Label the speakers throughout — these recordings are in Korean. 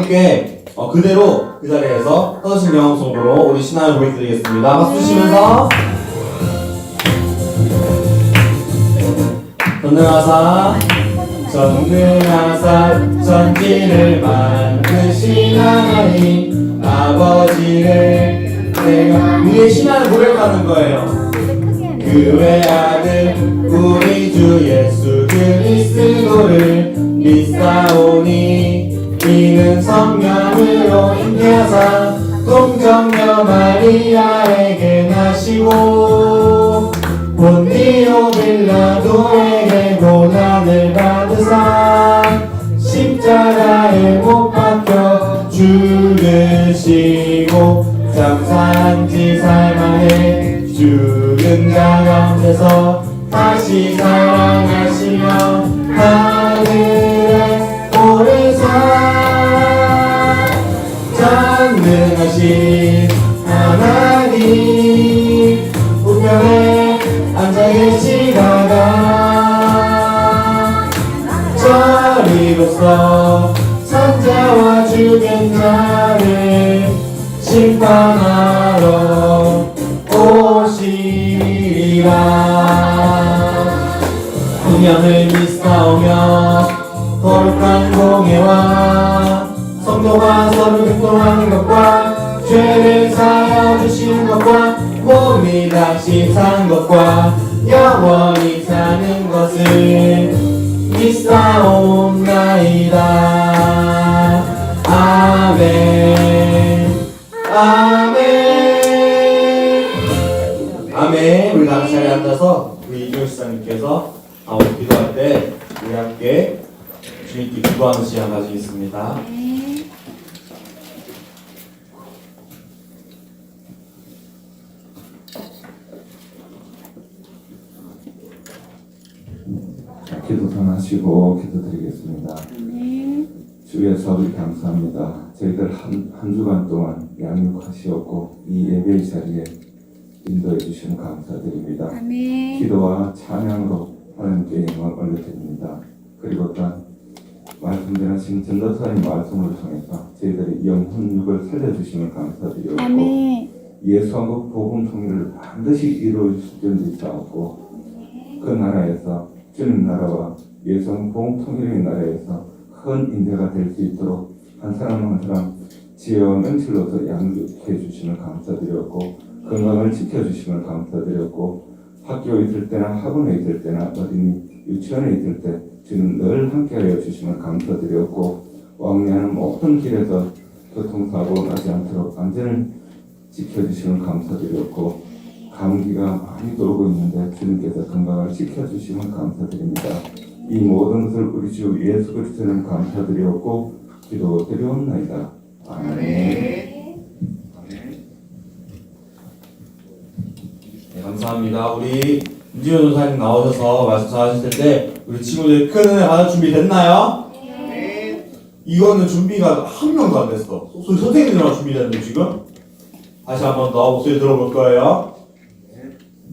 Speaker 1: 함께 어, 그대로 그 자리에서 서신 영성으로 우리 신앙을 보여드리겠습니다. 박수 주시면서 전능하사 전능하사 전지를 만드신 하나님 아버지를 내가 우리의 신앙을 고백하는 거예요. 그 외아들 우리 주 예수 그리스도를 믿사오니 이는 성령으로 잉태하사 동정녀 마리아에게 나시고 본디오 빌라도에게 고난을 받으사 십자가에 못 박혀 죽으시고 장사한 지 살만해 죽은 자 가운데서 다시 살아나시며 전능하신 하나님 우편에 앉아 계시다가 저리로서 산자와 죽은 자를 심판하러 오시리라. 분양을 믿사오며 거룩한 공예와 성도가 서로 교통하는 것과 죄를 사하여 주시는 것과 몸이 다시 산 것과 영원히 사는 것을 믿사옵나이다. 아멘. 아멘. 아멘. 우리 다 자리에 앉아서 우리 이종 시장님께서 아, 오늘 기도할 때 우리 함께 주님께 기도하는 시간 가지겠습니다
Speaker 2: 기도 전하시고 기도드리겠습니다.
Speaker 3: 네.
Speaker 2: 주의 사비 감사합니다. 저희들 한, 한 주간 동안 양육하시었고 이 예배 자리에 인도해 주시면 감사드립니다.
Speaker 3: 아멘.
Speaker 2: 기도와 찬양으로 하나님께 영광 올려드립니다. 그리고 또한 말씀드린 전도사님 말씀을 통해서 저희들의 영혼육을 살려주시면 감사드리고
Speaker 3: 아멘.
Speaker 2: 예수 한국 복음 통일을 반드시 이루어 주실 줄 믿사옵고 그 나라에서 주님 나라와 복음 통일의 나라에서 큰 인재가 될 수 있도록 한 사람 한 사람 지혜와 명실로서 양육해 주시면 감사드렸고 건강을 지켜주시면 감사드렸고 학교에 있을 때나 학원에 있을 때나 어린이 유치원에 있을 때 주님 늘 함께하여 주시면 감사드렸고 왕래하는 모든 길에서 교통사고 나지 않도록 안전을 지켜주시면 감사드렸고 감기가 많이 돌고 있는데 주님께서 건강을 지켜주시면 감사드립니다. 이 모든 것을 우리 주 예수 그리스도는 감사드렸고 기도드리옵나이다. 아멘.
Speaker 1: 네, 감사합니다 우리 임지호 전사님 나오셔서 말씀 잘하실 텐데 우리 친구들 큰 은혜 받을 준비 됐나요? 이거는 준비가 한 명도 안 됐어 소리 선생님들만 준비됐는데 지금 다시 한번 더 목소리 들어볼 거예요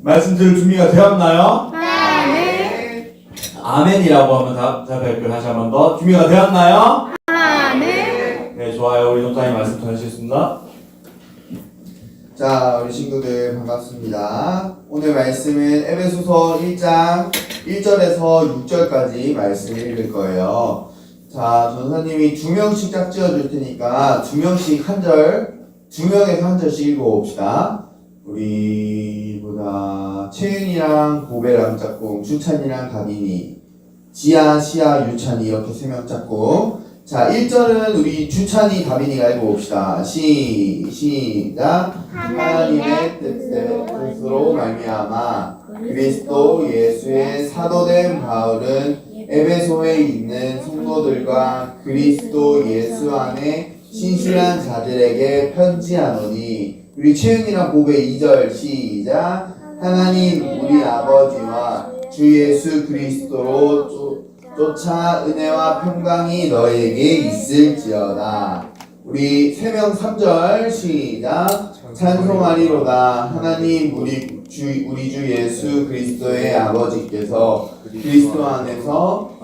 Speaker 1: 말씀 들을 준비가 되었나요? 아멘이라고 하면 다, 다 발표 다시 한 번 더 준비가 되었나요?
Speaker 3: 아멘.
Speaker 1: 네 좋아요 우리 전사님 말씀 전하시겠습니다
Speaker 4: 자, 우리 친구들 반갑습니다. 오늘 말씀은 에베소서 1장 1절에서 6절까지 말씀을 읽을 거예요. 자, 전사님이 두 명씩 짝 지어 줄 테니까 두 명씩 한 절, 두 명에서 한 절씩 읽어봅시다. 우리보다 채윤이랑 보배랑 짝꿍, 준찬이랑 가빈이, 지아, 시아, 유찬이 이렇게 세 명 짝꿍. 자, 1절은 우리 주찬이, 다빈이가 읽어봅시다. 시, 시작. 하나님의 뜻으로 말미암아 그리스도 예수의 사도된 바울은 에베소에 있는 성도들과 그리스도 예수 안에 신실한 자들에게 편지하노니 우리 최윤이랑 고배 2절 시작. 하나님 우리 아버지와 주 예수 그리스도로 쫓- 쫓아 은혜와 평강이 너에게 있을지어다. 우리 세명 3절 시작. 찬송하리로다. 하나님 우리 주 우리 주 예수 그리스도의 아버지께서 그리스도 안에서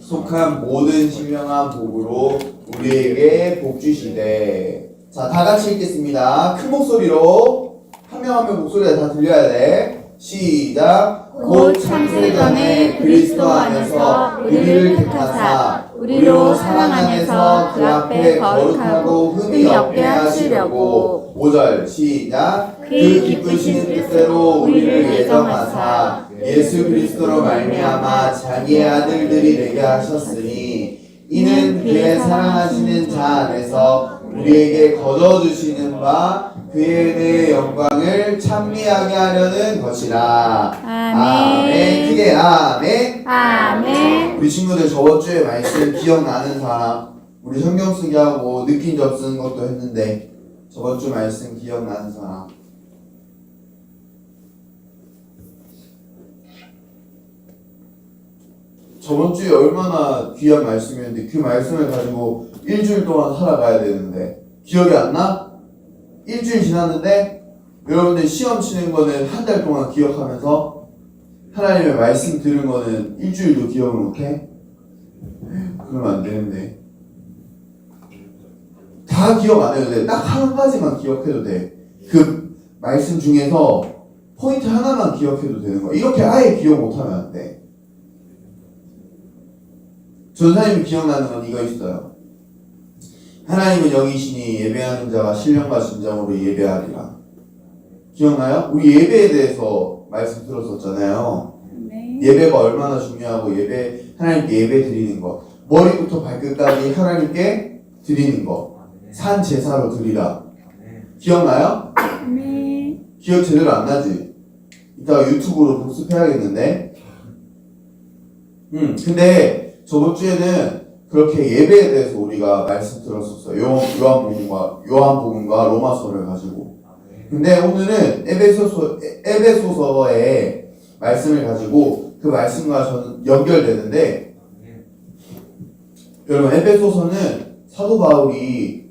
Speaker 4: 속한 모든 신령한 복으로 우리에게 복 주시되. 자, 다 같이 읽겠습니다. 큰 목소리로 한 명 한 명 목소리가 다 들려야 돼. 시작.
Speaker 3: 곧 창세전에 그리스도 안에서 우리를 택하사 우리로 사랑 안에서 그 앞에 거룩하고 흠이 없게 하시려고
Speaker 4: 5절 시작
Speaker 3: 그 기쁘신 뜻대로 우리를 예정하사
Speaker 4: 예수 그리스도로 말미암아 자기의 아들들이 되게 하셨으니 이는 그의 사랑하시는 자 안에서 우리에게 거저 주시는 바 그의 은혜의 영광을 찬미하게 하려는 것이라.
Speaker 3: 아멘.
Speaker 4: 크게 아멘.
Speaker 3: 아멘.
Speaker 4: 우리 친구들 저번 주에 말씀 기억나는 사람 우리 성경 쓰기 하고 느낀 점 쓰는 것도 했는데 저번 주 말씀 기억나는 사람. 저번 주에 얼마나 귀한 말씀이었는데 그 말씀을 가지고 일주일 동안 살아가야 되는데 기억이 안 나? 일주일 지났는데 여러분들 시험 치는 거는 한 달 동안 기억하면서 하나님의 말씀 들은 거는 일주일도 기억을 못해? 그러면 안 되는데 다 기억 안 해도 돼. 딱 한 가지만 기억해도 돼. 그 말씀 중에서 포인트 하나만 기억해도 되는 거야. 이렇게 아예 기억 못하면 안 돼. 전사님이 기억나는 건 이거 있어요. 하나님은 영이시니 예배하는 자가 신령과 진정으로 예배하리라. 기억나요? 우리 예배에 대해서 말씀 들었었잖아요.
Speaker 3: 네.
Speaker 4: 예배가 얼마나 중요하고 예배 하나님께 예배 드리는 것 머리부터 발끝까지 하나님께 드리는 것산 제사로 드리라 기억나요?
Speaker 3: 네.
Speaker 4: 기억 제대로 안 나지? 이따가 유튜브로 복습해야겠는데 음 근데 저번 주에는 그렇게 예배에 대해서 우리가 말씀 들었었어요 요, 요한복음과 요한복음과 로마서를 가지고 근데 오늘은 에베소서 에베소서의 말씀을 가지고 그 말씀과 저는 연결되는데 여러분 에베소서는 사도 바울이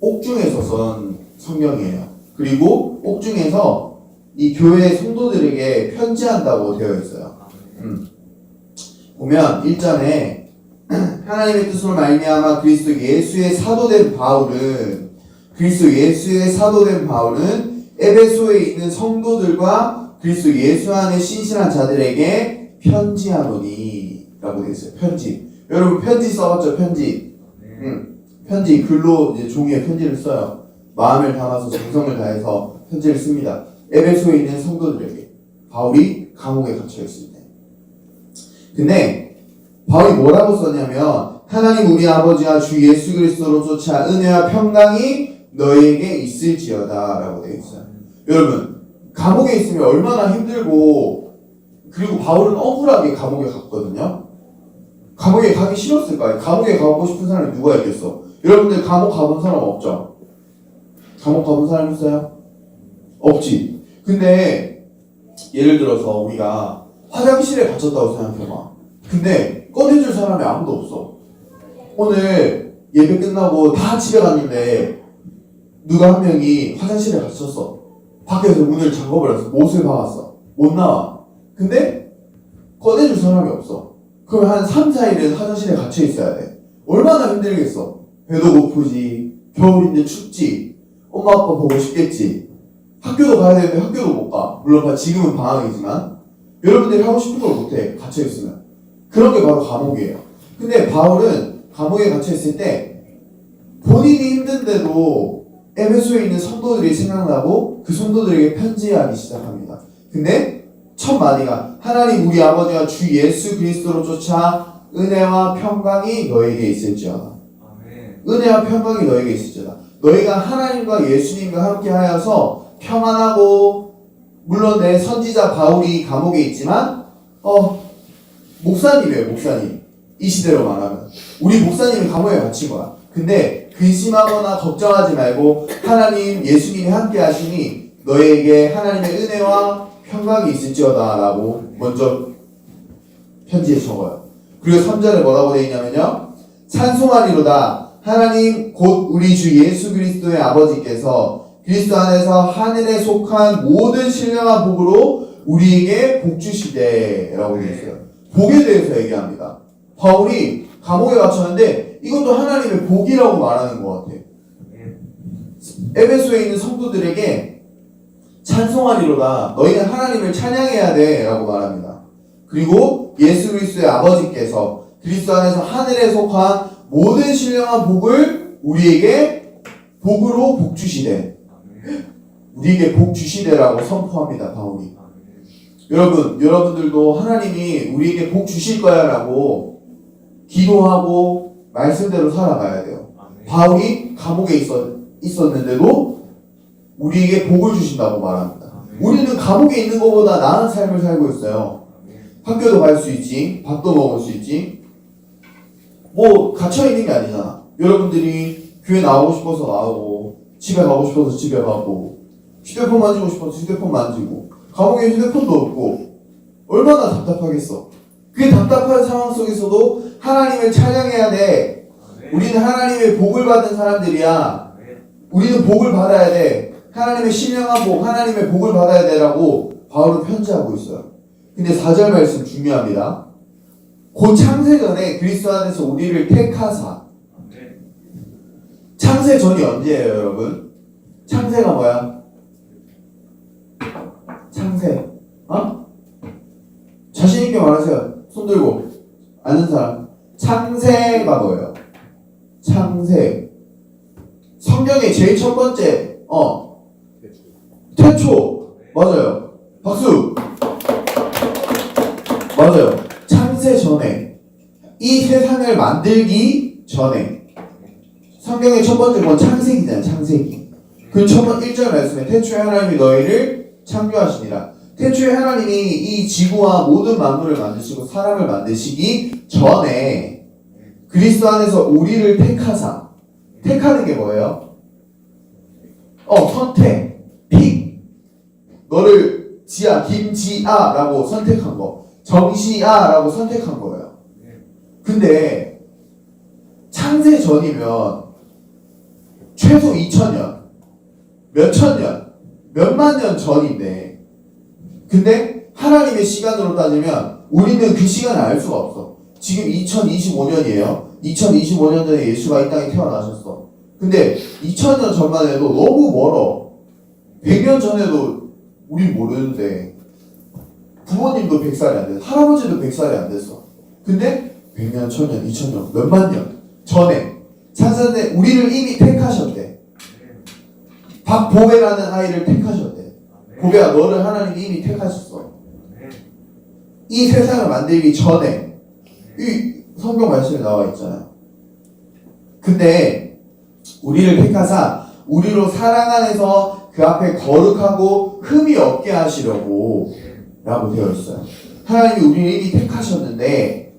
Speaker 4: 옥중에서 쓴 성경이에요. 그리고 옥중에서 이 교회 성도들에게 편지한다고 되어 있어요. 음. 보면 1절에 하나님의 뜻으로 말미암아 그리스도 예수의 사도된 바울은 그리스도 예수의 사도된 바울은 에베소에 있는 성도들과 그리스도 예수 안에 신실한 자들에게 편지하노니 라고 되어 있어요. 편지. 여러분 편지 써봤죠? 편지. 응. 편지 글로 이제 종이에 편지를 써요. 마음을 담아서 정성을 다해서 편지를 씁니다. 에베소에 있는 성도들에게 바울이 감옥에 갇혀 있을 때. 근데 바울이 뭐라고 썼냐면 하나님 우리 아버지와 주 예수 그리스도로 쫓아 은혜와 평강이 너에게 있을지어다라고 되어 있어요. 여러분 감옥에 있으면 얼마나 힘들고 그리고 바울은 억울하게 감옥에 갔거든요. 감옥에 가기 싫었을 거예요. 감옥에 가고 싶은 사람이 누가 있겠어? 여러분들 감옥 가본 사람 없죠? 감옥 가본 사람 있어요? 없지. 근데 예를 들어서 우리가 화장실에 갇혔다고 생각해봐. 근데 꺼내줄 사람이 아무도 없어. 오늘 예배 끝나고 다 집에 갔는데 누가 한 명이 화장실에 갇혔어. 밖에서 문을 잠궈버렸어. 못을 박았어. 못 나와. 근데 꺼내줄 사람이 없어. 그럼 한 3, 4일은 화장실에 갇혀 있어야 돼. 얼마나 힘들겠어. 배도 고프지. 겨울인데 춥지. 엄마 아빠 보고 싶겠지. 학교도 가야 되는데 학교도 못 가. 물론 지금은 방학이지만 여러분들이 하고 싶은 걸 못해. 갇혀 있으면. 그런 게 바로 감옥이에요. 근데 바울은 감옥에 갇혀 있을 때 본인이 힘든데도 에베소에 있는 성도들이 생각나고 그 성도들에게 편지하기 시작합니다. 근데 첫 마디가 하나님 우리 아버지와 주 예수 그리스도로 쫓아 은혜와 평강이 너에게 있을지어다. 은혜와 평강이 너에게 있을지어다. 너희가 하나님과 예수님과 함께 하여서 평안하고 물론 내 선지자 바울이 감옥에 있지만 어 목사님이에요 목사님 이 시대로 말하면 우리 목사님이 감옥에 갇힌 거야. 근데 근심하거나 걱정하지 말고 하나님 예수님이 함께 하시니 너에게 하나님의 은혜와 평강이 있을지어다 라고 먼저 편지에 적어요. 그리고 3절에 뭐라고 되어 있냐면요. 찬송하리로다. 하나님 곧 우리 주 예수 그리스도의 아버지께서 그리스도 안에서 하늘에 속한 모든 신령한 복으로 우리에게 복 주시되라고 되어 있어요. 복에 대해서 얘기합니다. 바울이 감옥에 갇혔는데 이것도 하나님의 복이라고 말하는 것 같아. 에베소에 있는 성도들에게 찬송하리로다. 너희는 하나님을 찬양해야 돼. 라고 말합니다. 그리고 예수 그리스도의 아버지께서 그리스도 안에서 하늘에 속한 모든 신령한 복을 우리에게 복으로 복 주시되 우리에게 복 주시되라고 선포합니다. 바울이. 여러분, 여러분들도 하나님이 우리에게 복 주실 거야 라고 기도하고 말씀대로 살아가야 돼요. 바울이 감옥에 있었, 있었는데도 우리에게 복을 주신다고 말합니다. 우리는 감옥에 있는 것보다 나은 삶을 살고 있어요. 학교도 갈 수 있지, 밥도 먹을 수 있지. 뭐 갇혀 있는 게 아니잖아. 여러분들이 교회 나오고 싶어서 나오고, 집에 가고 싶어서 집에 가고, 휴대폰 만지고 싶어서 휴대폰 만지고, 감옥에 휴대폰도 없고, 얼마나 답답하겠어. 그 답답한 상황 속에서도 하나님을 찬양해야 돼. 우리는 하나님의 복을 받은 사람들이야. 우리는 복을 받아야 돼. 하나님의 신령한 복, 하나님의 복을 받아야 되라고 바울은 편지하고 있어요. 근데 4절 말씀 중요합니다. 곧 창세 전에 그리스도 안에서 우리를 택하사. 창세 전이 언제예요, 여러분? 창세가 뭐야? 창세. 어? 자신있게 말하세요. 손 들고. 아는 사람. 창세가 뭐예요? 창세. 성경의 제일 첫 번째, 어, 태초. 맞아요. 박수. 맞아요. 창세 전에. 이 세상을 만들기 전에. 성경의 첫 번째 건 창세기잖아요, 창세기. 그 첫번 1절 말씀에 태초에 하나님이 너희를 창조하시니라. 태초에 하나님이 이 지구와 모든 만물을 만드시고 사람을 만드시기 전에 그리스도 안에서 우리를 택하사. 택하는 게 뭐예요? 어, 선택. 픽. 너를 지아, 김지아라고 선택한 거. 정시아라고 선택한 거예요. 근데 창세 전이면 최소 2000년, 몇천 년, 몇만 년 전인데 근데 하나님의 시간으로 따지면 우리는 그 시간을 알 수가 없어. 지금 2025년이에요. 2025년 전에 예수가 이 땅에 태어나셨어. 근데 2000년 전만 해도 너무 멀어. 100년 전에도 우린 모르는데 부모님도 100살이 안 됐어. 할아버지도 100살이 안 됐어. 근데 100년, 1000년, 2000년, 몇만 년 전에 찬사대 우리를 이미 택하셨대. 박보배라는 아이를 택하셨대. 보배야 너를 하나님이 이미 택하셨어. 이 세상을 만들기 전에 이 성경 말씀에 나와 있잖아요. 근데 우리를 택하사 우리로 사랑 안에서 그 앞에 거룩하고 흠이 없게 하시려고 라고 되어 있어요. 하나님이 우리를 이미 택하셨는데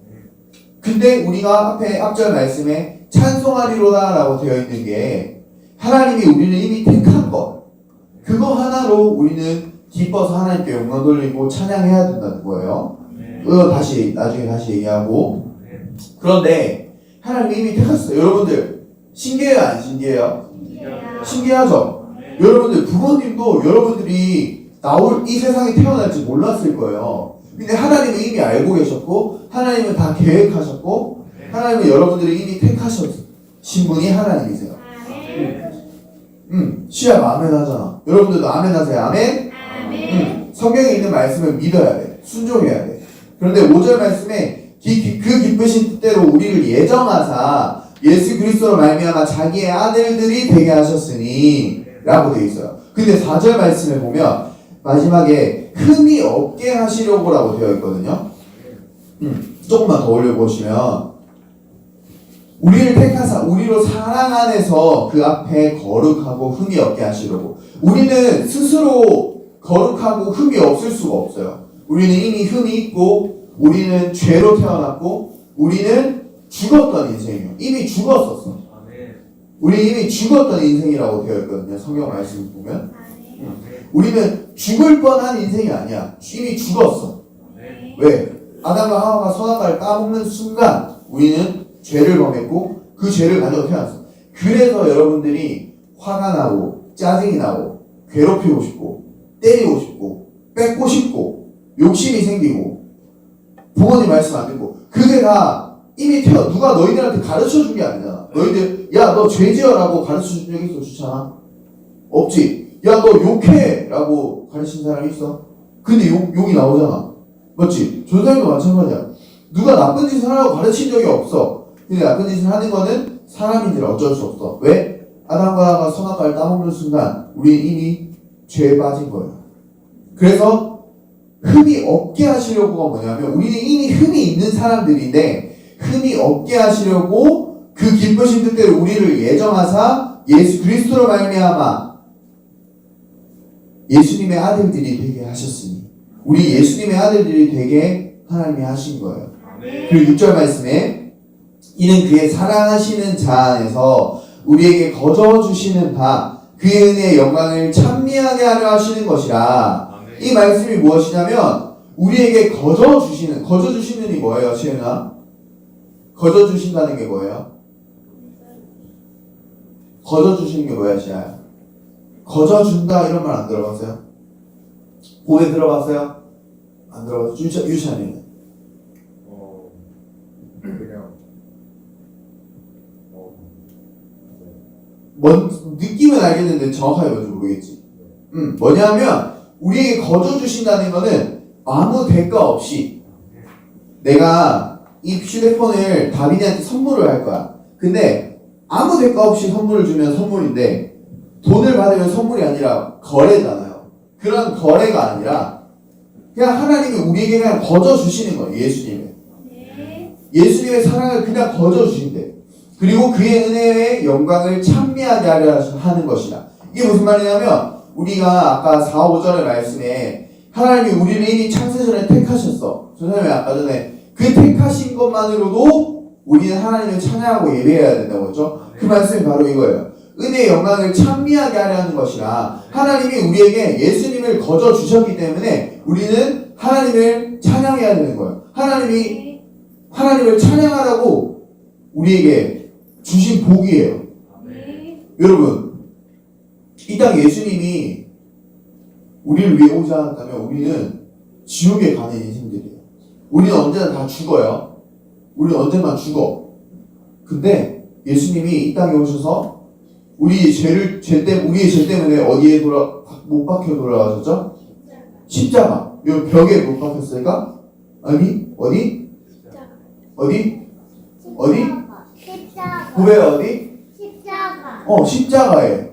Speaker 4: 근데 우리가 앞에 앞절 말씀에 찬송하리로다 라고 되어 있는 게 하나님이 우리를 이미 택한 것 그거 하나로 우리는 기뻐서 하나님께 영광 돌리고 찬양해야 된다는 거예요. 이거 다시 나중에 다시 얘기하고 그런데 하나님이 이미 택하셨어요. 여러분들 신기해요 안 신기해요? 신기하죠? 여러분들 부모님도 여러분들이 나올 이 세상에 태어날지 몰랐을 거예요. 근데 하나님은 이미 알고 계셨고 하나님은 다 계획하셨고 하나님은 여러분들을 이미 택하신 분이 하나님이세요. 음, 시합 아멘 하잖아. 여러분들도 아멘 하세요. 아멘? 음, 성경에 있는 말씀을 믿어야 돼. 순종해야 돼. 그런데 5절 말씀에 기- 기- 그 기쁘신 뜻대로 우리를 예정하사 예수 그리스도로 말미암아 자기의 아들들이 되게 하셨으니 라고 되어 있어요. 근데 4절 말씀에 보면 마지막에 흠이 없게 하시려고 라고 되어 있거든요. 음, 조금만 더 올려보시면 우리를 택하사 우리로 사랑 안에서 그 앞에 거룩하고 흠이 없게 하시려고 우리는 스스로 거룩하고 흠이 없을 수가 없어요. 우리는 이미 흠이 있고 우리는 죄로 태어났고 우리는 죽었던 인생이에요. 이미 죽었었어. 우리 이미 죽었던 인생이라고 되어 있거든요. 성경 말씀 보면 우리는 죽을 뻔한 인생이 아니야. 이미 죽었어. 왜? 아담과 하와가 선악과를 따먹는 순간 우리는 죄를 범했고 그 죄를 가지고 태어났어. 그래서 여러분들이 화가 나고 짜증이 나고 괴롭히고 싶고 때리고 싶고 뺏고 싶고 욕심이 생기고 부모님 말씀 안 듣고 그게 다 이미 태어 누가 너희들한테 가르쳐 준 게 아니잖아. 너희들 야 너 죄지어라고 가르쳐 준 적 있어 주찬아? 없지. 야 너 욕해라고 가르친 사람이 있어? 근데 욕 욕이 나오잖아. 맞지? 조상도 마찬가지야. 누가 나쁜 짓을 하라고 가르친 적이 없어. 근데 나쁜 짓을 하는 거는 사람인들 어쩔 수 없어. 왜? 아담과 하와가 선악과를 따먹는 순간 우리 이미 죄에 빠진 거예요. 그래서 흠이 없게 하시려고가 뭐냐면 우리는 이미 흠이 있는 사람들인데 흠이 없게 하시려고 그 기쁘신 뜻대로 우리를 예정하사 예수 그리스도로 말미암아 예수님의 아들들이 되게 하셨으니 우리 예수님의 아들들이 되게 하나님이 하신 거예요. 그리고 6절 말씀에 이는 그의 사랑하시는 자 안에서 우리에게 거저 주시는 바 그의 은혜의 영광을 찬미하게 하려 하시는 것이라 이 말씀이 무엇이냐면 우리에게 거저 주시는 거저 주시는 이 뭐예요 시은아? 거저 주신다는 게 뭐예요? 거저 주시는 게 뭐야 시아야? 거저 준다 이런 말 안 들어봤어요? 고대 들어봤어요? 안 들어봤어요? 유찬, 유찬이는?
Speaker 5: 어 그냥 어
Speaker 4: 뭔 느낌은 알겠는데 정확하게 뭔지 모르겠지. 음, 뭐냐면 우리에게 거저 주신다는 거는 아무 대가 없이 내가 이 휴대폰을 다빈이한테 선물을 할 거야. 근데 아무 대가 없이 선물을 주면 선물인데 돈을 받으면 선물이 아니라 거래잖아요. 그런 거래가 아니라 그냥 하나님이 우리에게 그냥 거저 주시는 거예요. 예수님을. 예수님의 사랑을 그냥 거저 주신대. 그리고 그의 은혜의 영광을 찬미하게 하려 하는 것이다. 이게 무슨 말이냐면 우리가 아까 4, 5절의 말씀에 하나님이 우리를 이미 창세전에 택하셨어. 저 사람이 아까 전에 그 택하신 것만으로도 우리는 하나님을 찬양하고 예배해야 된다고 했죠. 그 말씀이 바로 이거예요. 은혜의 영광을 찬미하게 하려 하는 것이라 하나님이 우리에게 예수님을 거저 주셨기 때문에 우리는 하나님을 찬양해야 되는 거예요. 하나님이 하나님을 찬양하라고 우리에게 주신 복이에요. 여러분, 이 땅 예수님이 우리를 위해 오지 않았다면 우리는 지옥에 가는 인생들이에요. 우리는 언제나 다 죽어요. 우리는 언젠가 죽어. 근데 예수님이 이 땅에 오셔서 우리 죄를 죄 때문에 우리의 죄 때문에 어디에 돌아 못 박혀 돌아가셨죠? 십자가. 요 벽에 못 박혔을까? 아니 어디? 어디? 어디?
Speaker 3: 십자가.
Speaker 4: 고베 어디?
Speaker 3: 십자가.
Speaker 4: 어 십자가에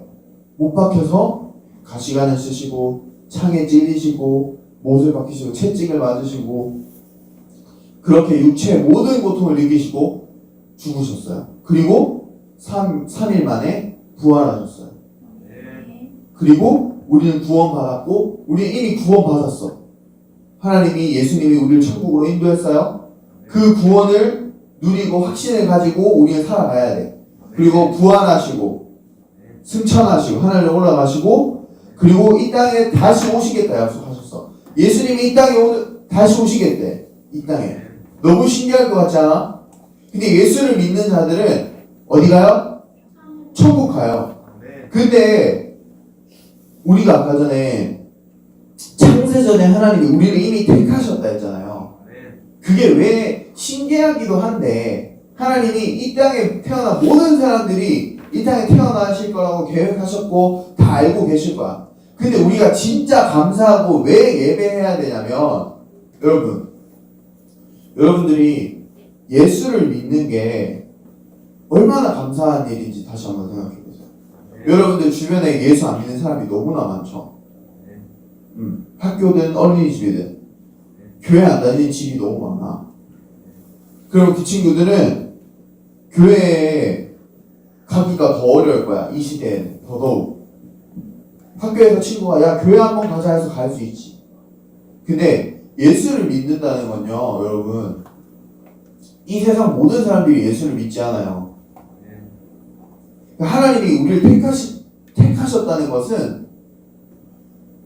Speaker 4: 못 박혀서 가시관을 쓰시고 창에 찔리시고 못을 박히시고 채찍을 맞으시고 그렇게 육체의 모든 고통을 느끼시고 죽으셨어요. 그리고 3, 3일 만에 부활하셨어요. 그리고 우리는 구원받았고 우리는 이미 구원받았어. 하나님이 예수님이 우리를 천국으로 인도했어요. 그 구원을 누리고 확신을 가지고 우리는 살아가야 돼. 그리고 부활하시고 승천하시고 하늘로 올라가시고 그리고 이 땅에 다시 오시겠다 약속하셨어. 예수님이 이 땅에 오 다시 오시겠대. 이 땅에. 너무 신기할 것 같지 않아? 근데 예수를 믿는 자들은 어디 가요? 천국 가요. 근데 우리가 아까 전에 창세전에 하나님이 우리를 이미 택하셨다 했잖아요. 그게 왜 신기하기도 한데 하나님이 이 땅에 태어난 모든 사람들이 이 땅에 태어나실 거라고 계획하셨고 다 알고 계실 거야. 근데 우리가 진짜 감사하고 왜 예배해야 되냐면 여러분 여러분들이 예수를 믿는 게 얼마나 감사한 일인지 다시 한번 생각해 보세요. 여러분들 주변에 예수 안 믿는 사람이 너무나 많죠. 음, 학교든 어린이집이든 교회 안 다니는 집이 너무 많아. 그럼 그 친구들은 교회에 가기가 더 어려울 거야. 이 시대에는 더더욱. 학교에서 친구가 야 교회 한번 가자 해서 갈 수 있지. 근데 예수를 믿는다는 건요, 여러분. 이 세상 모든 사람들이 예수를 믿지 않아요. 하나님이 우리를 택하시, 택하셨다는 것은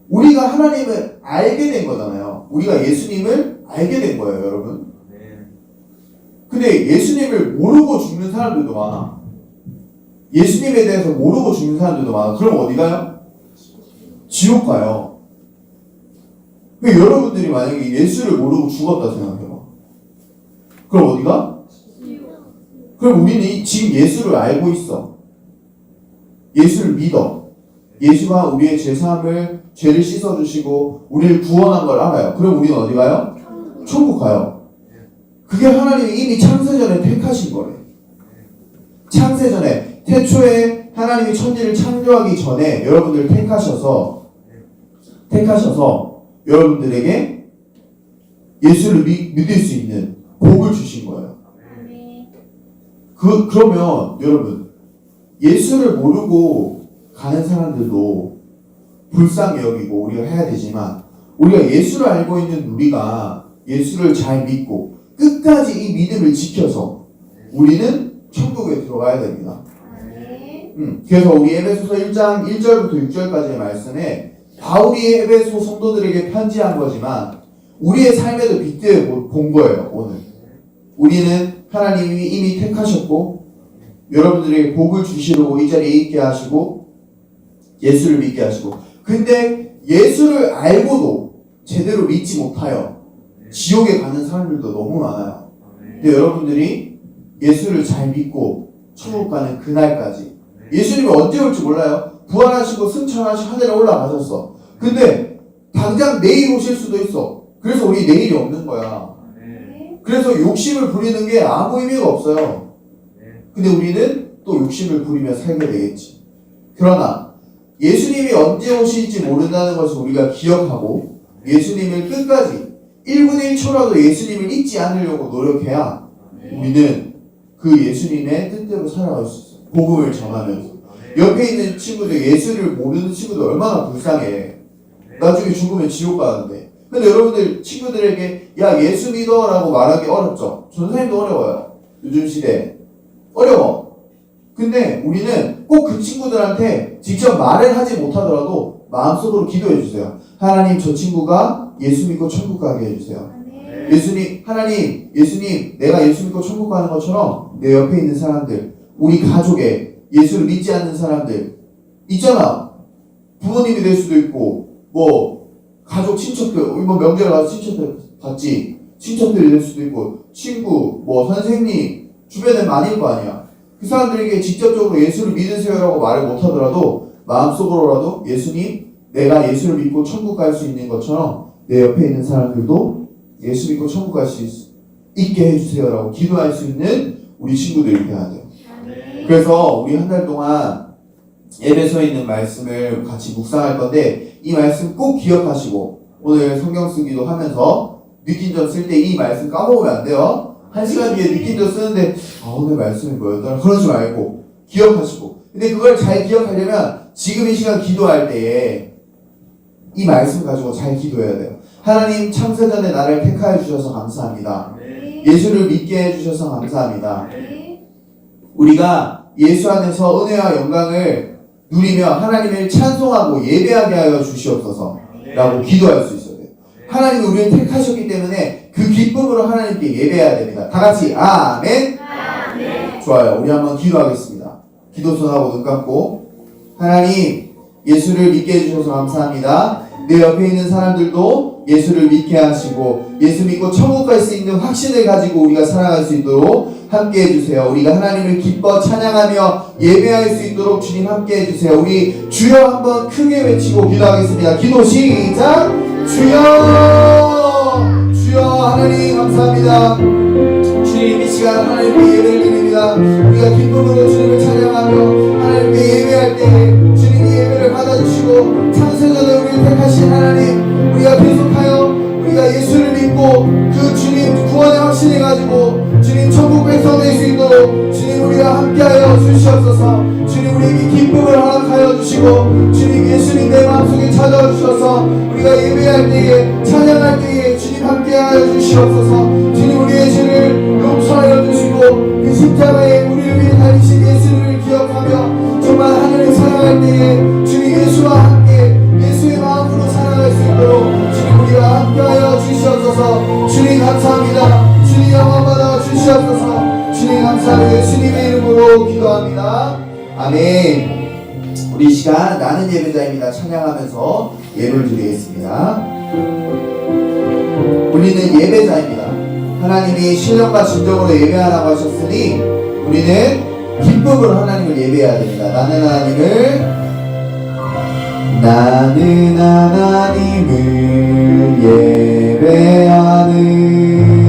Speaker 4: 우리가 하나님을 알게 된 거잖아요. 우리가 예수님을 알게 된 거예요, 여러분. 근데 예수님을 모르고 죽는 사람들도 많아. 예수님에 대해서 모르고 죽는 사람들도 많아. 그럼 어디 가요? 지옥 가요. 그 여러분들이 만약에 예수를 모르고 죽었다 생각해봐. 그럼 어디 가? 그럼 우리는 이- 지금 예수를 알고 있어. 예수를 믿어. 예수가 우리의 죄사함을 죄를 씻어주시고 우리를 구원한 걸 알아요. 그럼 우리는 어디 가요? 천국 가요. 그게 하나님이 이미 창세전에 택하신 거래. 창세전에 태초에 하나님이 천지를 창조하기 전에 여러분들을 택하셔서 택하셔서 여러분들에게 예수를 믿, 믿을 수 있는 복을 주신 거예요. 그 그러면 여러분 예수를 모르고 가는 사람들도 불쌍히 여기고 우리가 해야 되지만 우리가 예수를 알고 있는 우리가 예수를 잘 믿고 끝까지 이 믿음을 지켜서 우리는 천국에 들어가야 됩니다. 음, 그래서 우리 에베소서 1장 1절부터 6절까지의 말씀에 바울이 에베소 성도들에게 편지한 거지만 우리의 삶에도 빗대어 본 거예요 오늘. 우리는 하나님이 이미 택하셨고 여러분들에게 복을 주시려고 이 자리에 있게 하시고 예수를 믿게 하시고 근데 예수를 알고도 제대로 믿지 못하여 지옥에 가는 사람들도 너무 많아요. 근데 여러분들이 예수를 잘 믿고 천국 가는 그날까지 예수님이 언제 올지 몰라요. 부활하시고 승천하시 하늘에 올라가셨어. 근데 당장 내일 오실 수도 있어. 그래서 우리 내일이 없는 거야. 그래서 욕심을 부리는 게 아무 의미가 없어요. 근데 우리는 또 욕심을 부리며 살게 되겠지. 그러나 예수님이 언제 오실지 모른다는 것을 우리가 기억하고 예수님을 끝까지 1분의 1초라도 예수님을 잊지 않으려고 노력해야 우리는 그 예수님의 뜻대로 살아갈 수 있어요. 복음을 전하면서. 옆에 있는 친구들, 예수를 모르는 친구들 얼마나 불쌍해. 나중에 죽으면 지옥 가는데. 근데 여러분들 친구들에게 야 예수 믿어 라고 말하기 어렵죠. 전사님도 어려워요. 요즘 시대 어려워. 근데 우리는 꼭 그 친구들한테 직접 말을 하지 못하더라도 마음속으로 기도해 주세요. 하나님 저 친구가 예수 믿고 천국 가게 해주세요. 예수님 하나님 예수님 내가 예수 믿고 천국 가는 것처럼 내 옆에 있는 사람들 우리 가족에 예수를 믿지 않는 사람들 있잖아. 부모님이 될 수도 있고 뭐 가족 친척들 뭐 명절에 가서 친척들 봤지 친척들이 될 수도 있고 친구 뭐 선생님 주변에 많을 거 아니야 그 사람들에게 직접적으로 예수를 믿으세요라고 말을 못 하더라도 마음속으로라도 예수님 내가 예수를 믿고 천국 갈 수 있는 것처럼 내 옆에 있는 사람들도 예수 믿고 천국 갈 수 있게 해주세요라고 기도할 수 있는 우리 친구들이 돼야 돼요 그래서 우리 한 달 동안 예배소에 있는 말씀을 같이 묵상할 건데 이 말씀 꼭 기억하시고 오늘 성경 쓰기도 하면서 느낀 점 쓸 때 이 말씀 까먹으면 안 돼요. 한 시간 뒤에 느낀 점 쓰는데 아 오늘 말씀이 뭐였더라 그러지 말고 기억하시고 근데 그걸 잘 기억하려면 지금 이 시간 기도할 때에 이 말씀 가지고 잘 기도해야 돼요. 하나님 창세전에 나를 택하여 주셔서 감사합니다. 예수를 믿게 해주셔서 감사합니다. 우리가 예수 안에서 은혜와 영광을 누리며 하나님을 찬송하고 예배하게 하여 주시옵소서 라고 기도할 수 있어야 돼요. 하나님이 우리를 택하셨기 때문에 그 기쁨으로 하나님께 예배해야 됩니다. 다 같이 아멘. 좋아요. 우리 한번 기도하겠습니다. 기도 손하고 눈 감고 하나님 예수를 믿게 해주셔서 감사합니다. 내 옆에 있는 사람들도 예수를 믿게 하시고 예수 믿고 천국 갈 수 있는 확신을 가지고 우리가 살아갈 수 있도록 함께 해주세요. 우리가 하나님을 기뻐 찬양하며 예배할 수 있도록 주님 함께 해주세요. 우리 주여 한번 크게 외치고 기도하겠습니다. 기도 시작. 주여, 주여 하나님 감사합니다. 주님 이 시간 하나님께 예배를 드립니다. 우리가 기쁨으로 주님을 찬양하며 하나님께 예배할 때 주님이 예배를 받아주시고 창세전에 우리를 택하신 하나님 우리가 계속하여 우리가 예수를 믿고 그 주님 구원의 확신을 가지고 주님 천국 백성 될 수 있도록 주님 우리가 함께하여 주시옵소서. 주님 우리에게 기쁨을 허락하여 주시고 주님 예수님 내 마음속에 찾아와 주셔서 우리가 예배할 때에 찬양할 때에 주님 함께하여 주시옵소서 주시옵소서. 주님 감사합니다. 주님 영광 받아 주시옵소서. 주님 감사하며 예수님의 이름으로 기도합니다. 아멘. 우리 이 시간 나는 예배자입니다. 찬양하면서 예배를 드리겠습니다. 우리는 예배자입니다. 하나님이 신령과 진정으로 예배하라고 하셨으니 우리는 기쁨으로 하나님을 예배해야 됩니다. 나는 하나님을 나는 하나님을 예배하는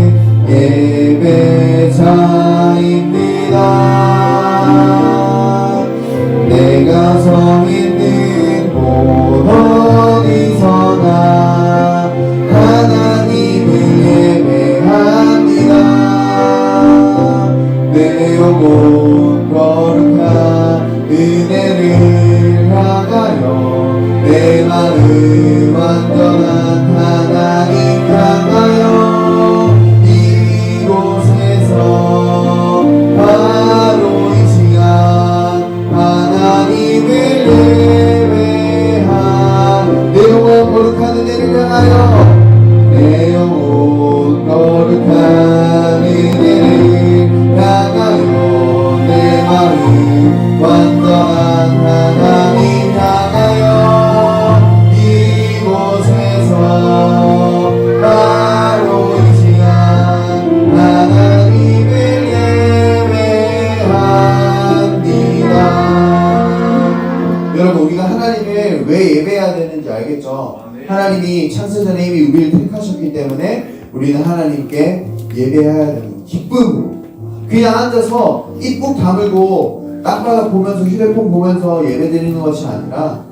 Speaker 4: 앉아서 입국 다물고 땅바닥 보면서 휴대폰 보면서 예배 드리는 것이 아니라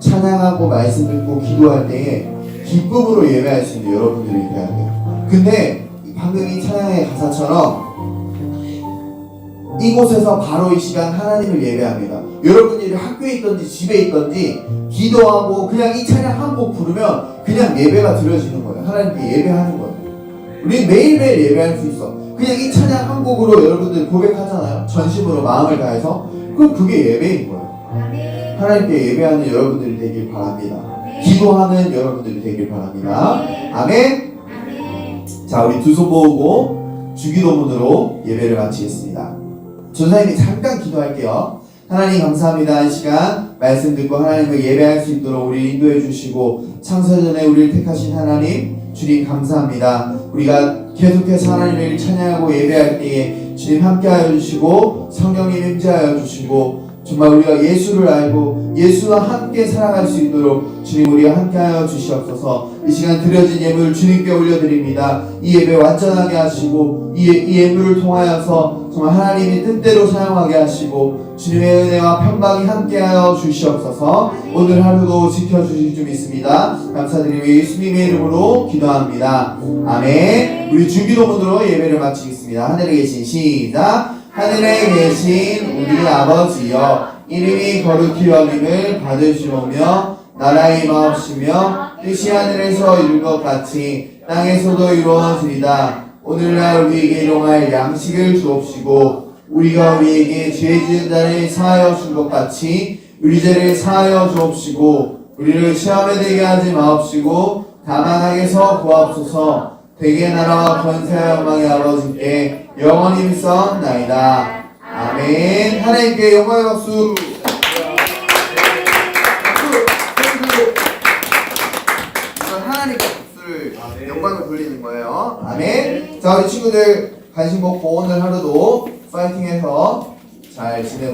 Speaker 4: 찬양하고 말씀 듣고 기도할 때에 기쁨으로 예배할 수 있는 여러분들이 돼야 돼요. 근데 방금 이 찬양의 가사처럼 이곳에서 바로 이 시간 하나님을 예배합니다. 여러분들이 학교에 있던지 집에 있던지 기도하고 그냥 이 찬양 한 곡 부르면 그냥 예배가 드려지는 거예요. 하나님께 예배하는 거예요. 우리 매일매일 예배할 수 있어. 그냥 이 찬양 한 곡으로 여러분들 고백하잖아요. 전심으로 마음을 다해서. 그럼 그게 예배인 거예요. 하나님께 예배하는 여러분들이 되길 바랍니다. 기도하는 여러분들이 되길 바랍니다. 아멘. 자, 우리 두 손 모으고 주기도문으로 예배를 마치겠습니다. 전사님이 잠깐 기도할게요. 하나님 감사합니다. 이 시간 말씀 듣고 하나님을 예배할 수 있도록 우리 인도해 주시고 창세전에 우리를 택하신 하나님 주님 감사합니다. 우리가 계속해서 하나님을 찬양하고 예배할 때에 주님 함께하여 주시고 성령님 임재하여 주시고 정말 우리가 예수를 알고 예수와 함께 살아갈 수 있도록 주님 우리와 함께하여 주시옵소서. 이 시간 드려진 예물 주님께 올려드립니다. 이 예배 완전하게 하시고 이, 이 예물을 통하여서 정말 하나님이 뜻대로 사용하게 하시고 주님의 은혜와 평강이 함께하여 주시옵소서. 오늘 하루도 지켜주실 줄 믿습니다. 감사드리며 예수님의 이름으로 기도합니다. 아멘. 우리 주기도문으로 예배를 마치겠습니다. 하늘에 계신 시작. 하늘에 계신 우리 아버지여 이름이 거룩히 여김을 받으시오며 나라의 마옵시며 뜻이 하늘에서 이룬 것 같이 땅에서도 이루어지리다. 오늘날 우리에게 일용할 양식을 주옵시고 우리가 우리에게 죄 지은 자를 사하여 준 것 같이 우리 죄를 사하여 주옵시고 우리를 시험에 들게 하지 마옵시고 다만 악에서 구하옵소서. 대개 나라와 권세와 영광의 아버지께 영원히 있사옵나이다 아멘. 하나님께 영광의 박수. 이건 하나님께 박수를 영광을 돌리는 거예요. 아멘. 자 우리 친구들 간식 먹고 오늘 하루도 파이팅해서 잘 지내고